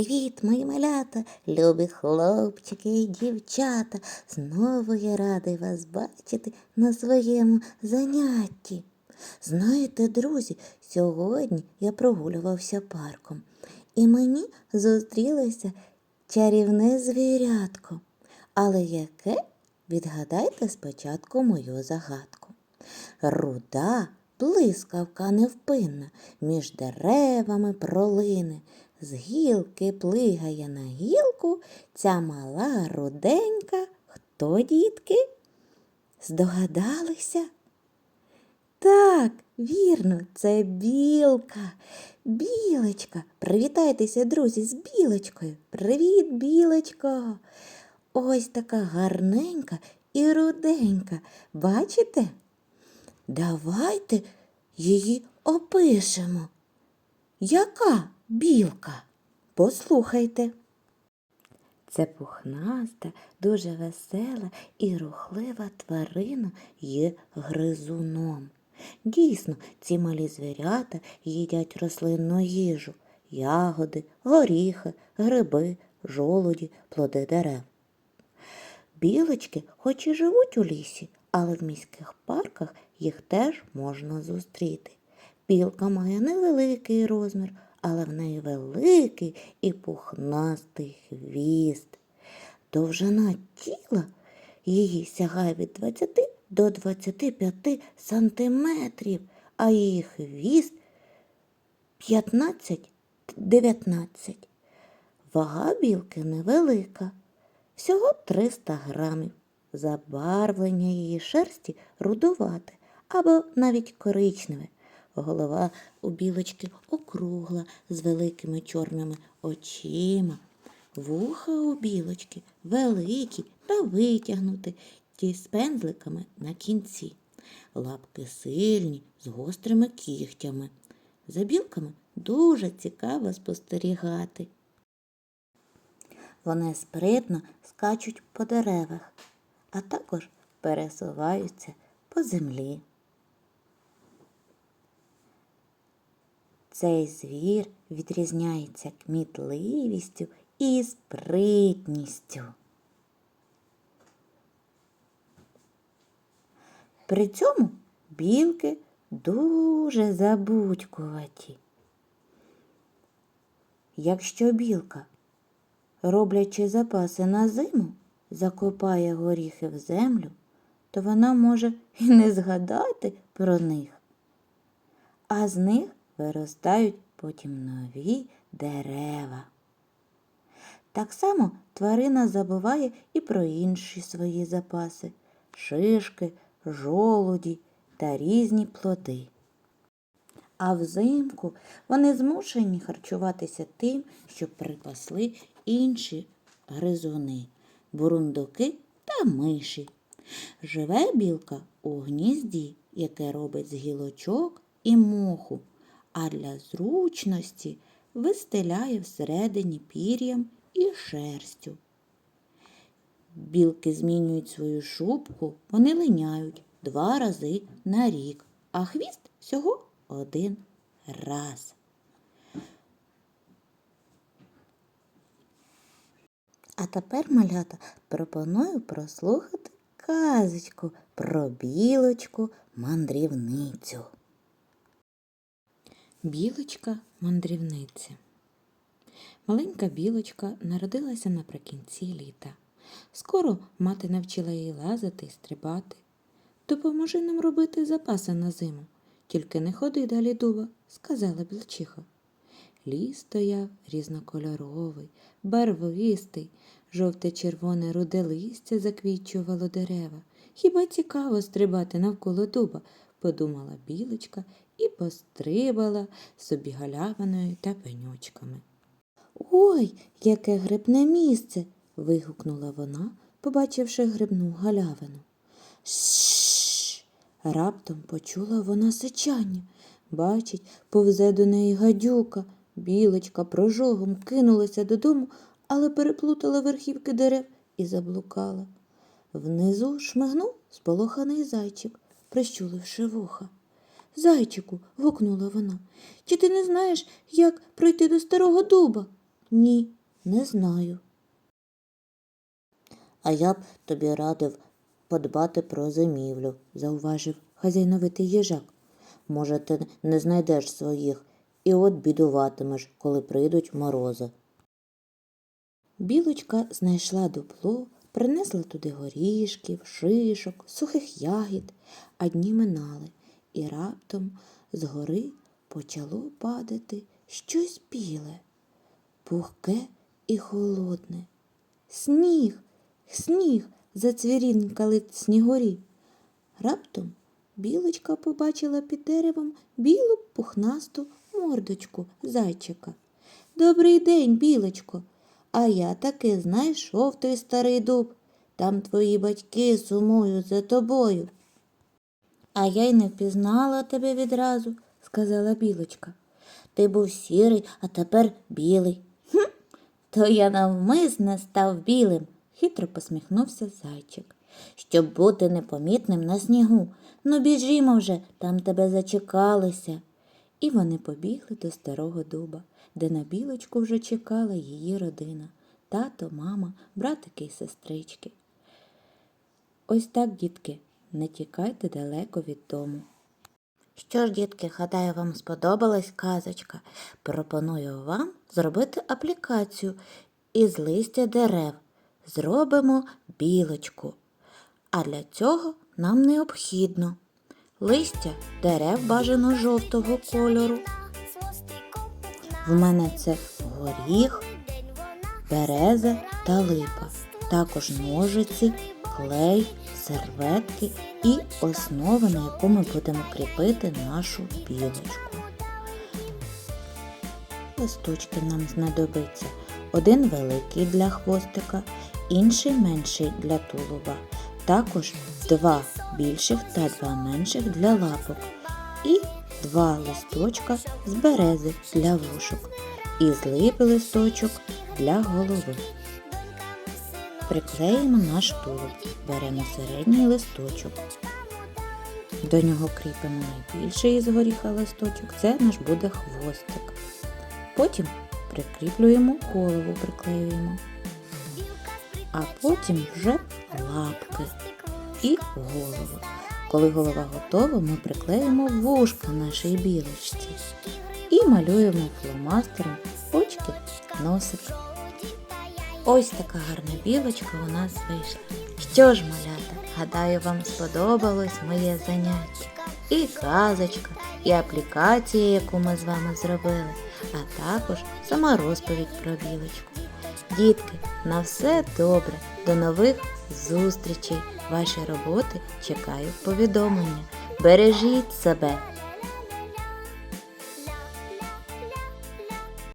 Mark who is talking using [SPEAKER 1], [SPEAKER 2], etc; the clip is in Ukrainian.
[SPEAKER 1] Привіт, мої малята, любі хлопчики і дівчата. Знову я радий вас бачити на своєму занятті. Знаєте, друзі, сьогодні я прогулювався парком, і мені зустрілося чарівне звірятко. Але яке? Відгадайте спочатку мою загадку. Руда блискавка невпинна, між деревами пролине, з гілки плигає на гілку ця мала руденька. Хто, дітки? Здогадалися? Так, вірно, це білка. Білочка. Привітайтеся, друзі, з білочкою. Привіт, білочко. Ось така гарненька і руденька. Бачите? Давайте її опишемо. Яка білка? Послухайте. Це пухнаста, дуже весела і рухлива тварина є гризуном. Дійсно, ці малі звірята їдять рослинну їжу, ягоди, горіхи, гриби, жолуді, плоди дерев. Білочки хоч і живуть у лісі, але в міських парках їх теж можна зустріти. Білка має невеликий розмір, але в неї великий і пухнастий хвіст. Довжина тіла її сягає від 20 до 25 сантиметрів, а її хвіст 15-19. Вага білки невелика, всього 300 грамів. Забарвлення її шерсті рудувате або навіть коричневе. Голова у білочки округла з великими чорними очима. Вуха у білочки великі та витягнуті ті з пензликами на кінці. Лапки сильні, з гострими кігтями. За білками дуже цікаво спостерігати. Вони спритно скачуть по деревах, а також пересуваються по землі. Цей звір відрізняється кмітливістю і спритністю. При цьому білки дуже забудькуваті. Якщо білка, роблячи запаси на зиму, закопає горіхи в землю, то вона може і не згадати про них, а з них виростають потім нові дерева. Так само тварина забуває і про інші свої запаси шишки, жолуді та різні плоди. А взимку вони змушені харчуватися тим, що припасли інші гризуни, бурундуки та миші. Живе білка у гнізді, яке робить з гілочок і моху, а для зручності вистеляє всередині пір'ям і шерстю. Білки змінюють свою шубку, вони линяють два рази на рік, а хвіст всього один раз. А тепер, малята, пропоную прослухати казочку про білочку мандрівницю. Білочка мандрівниця. Маленька білочка народилася наприкінці літа. Скоро мати навчила її лазити і стрибати. Допоможи нам робити запаси на зиму, тільки не ходи далі дуба, сказала білчиха. Ліс стояв різнокольоровий, барвистий, жовте-червоне руде листя заквічувало дерева. Хіба цікаво стрибати навколо дуба, подумала білочка і пострибала собі галявиною та пеньочками. Ой, яке грибне місце. вигукнула вона, побачивши грибну галявину. Шш. Раптом почула вона сичання. Бачить, повзе до неї гадюка. Білочка прожогом кинулася додому, але переплутала верхівки дерев і заблукала. Внизу шмигнув сполоханий зайчик, прищуливши вуха. Зайчику, гукнула вона, чи ти не знаєш, як пройти до старого дуба? Ні, не знаю. А я б тобі радив подбати про зимівлю, зауважив хазяйновитий їжак. Може, ти не знайдеш своїх і от бідуватимеш, коли прийдуть морози. Білочка знайшла дупло, принесла туди горішків, шишок, сухих ягід, а дні минали, і раптом згори почало падати щось біле, пухке і холодне. Сніг, сніг, зацвірінкали снігурі. Раптом білочка побачила під деревом білу пухнасту мордочку зайчика. Добрий день, білочко. А я таки знайшов той старий дуб. Там твої батьки сумують за тобою. А я й не впізнала тебе відразу, сказала білочка. Ти був сірий, а тепер білий. Хм, то я навмисне став білим, хитро посміхнувся зайчик. Щоб бути непомітним на снігу. Ну біжімо вже, там тебе зачекалися. І вони побігли до старого дуба, де на білочку вже чекала її родина тато, мама, братики і сестрички. Ось так, дітки, не тікайте далеко від дому. Що ж, дітки, гадаю, вам сподобалась казочка. Пропоную вам зробити аплікацію із листя дерев. Зробимо білочку. А для цього нам необхідно листя дерев бажано жовтого кольору. В мене це горіх, береза та липа. Також ножиці, клей, серветки і основа, на яку ми будемо кріпити нашу білочку. Листочки нам знадобиться один великий для хвостика, інший менший для тулуба. Також два більших та два менших для лапок. І два листочка з берези для вушок. І з липи листочок для голови. Приклеїмо наш тулуб. Беремо середній листочок. До нього кріпимо найбільший із горіха листочок. Це наш буде хвостик. Потім прикріплюємо голову, приклеюємо. А потім вже лапки і голову. Коли голова готова, ми приклеїмо вушка нашій білочці і малюємо фломастером очки, носик. Ось така гарна білочка у нас вийшла. Що ж, малята, гадаю, вам сподобалось моє заняття. І казочка, і аплікація, яку ми з вами зробили, а також сама розповідь про білочку. Дітки, на все добре, до нових зустрічей. Ваші роботи чекаю повідомлення. Бережіть себе